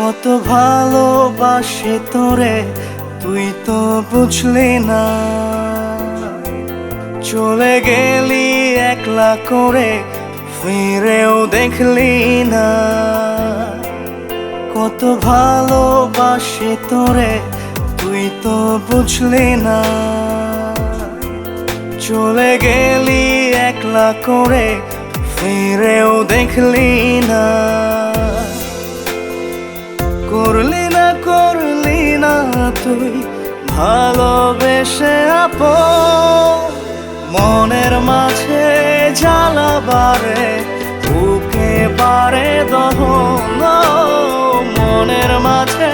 কত ভালোবাসে তোরে, তুই তো বুঝলি না। চলে গেলি একলা করে, ফিরেও দেখলি না। কত ভালোবাসে তোরে, তুই তো বুঝলি না। চলে গেলি একলা করে, ফিরেও দেখলি না। করলি না করলি না তুই, ভালোবেসে আপ মনের মাঝে জ্বালাবারে বুকে বারে দহন। মনের মাঝে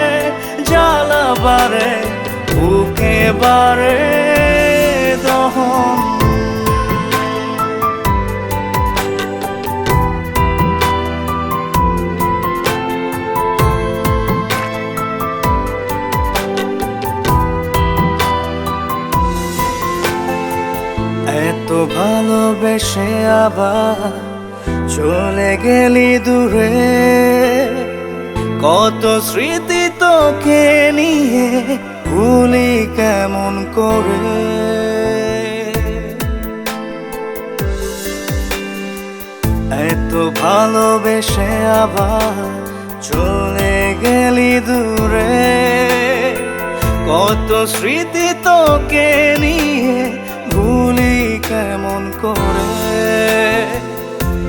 জ্বালাবারে বুকে বারে ভালোবেসে আবার চলে গেলি দূরে। কত স্মৃতি তোকে নিয়ে ভুলি কেমন করে? এত ভালোবেসে আবার চলে গেলি দূরে। কত স্মৃতি তোকে নিয়ে কেমন করে?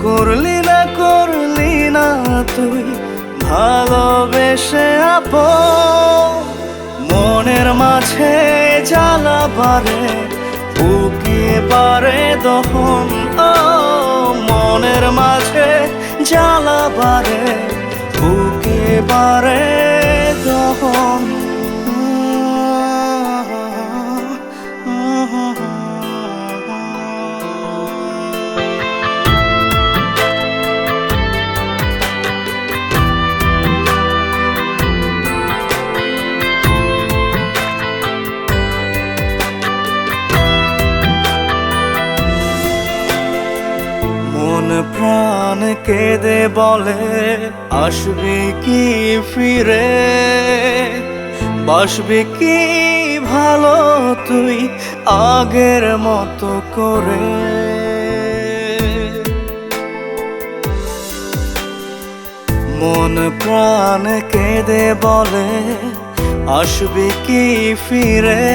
করলি না করলি না তুই ভালোবেসে আপ মনের মাঝে জ্বালা বারে বুকে পারে দহন। মনের মাঝে জ্বালা বারে বুকে বারে কেঁদে বলে, আসবি কি ফিরে? বাসবি কি ভালো তুই আগের মতো করে? মন প্রাণ কেঁদে বলে, আসবি কি ফিরে?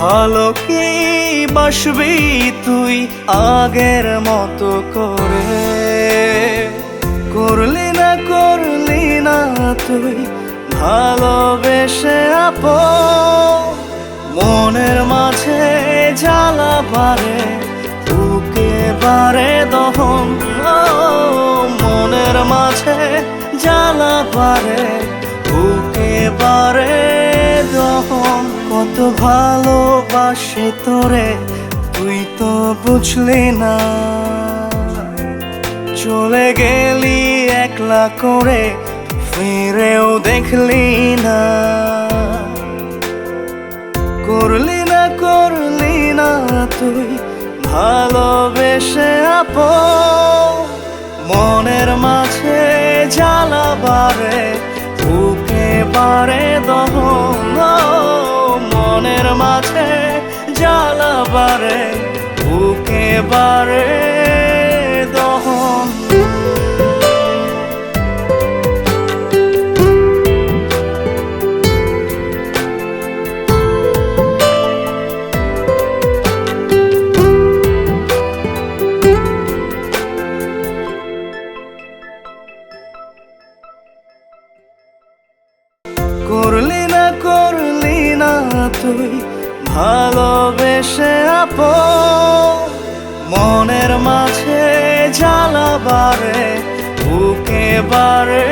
ভালো কি বাসবি তুই আগের মতো করে। করলি না করলি না তুই ভালোবেসে আপ মনের মাঝে জ্বালা বারে বুকে বারে দহন। মনের মাঝে জ্বালা বুকে বারে দহন কত ভালোবাসে তোরে তুই তো বুঝলি না। চলে গেলি একলা করে ফিরেও দেখলি না। করলি না করলি না তুই ভালোবেসে আপ মনের মাঝে জ্বালা বারে বুকে বারে দহন। ও, মনের মাঝে জ্বালা বারে বুকে বারে। তুই ভালোবেসে আপ মনের মাঝে জ্বালা বারে বুকে বারে।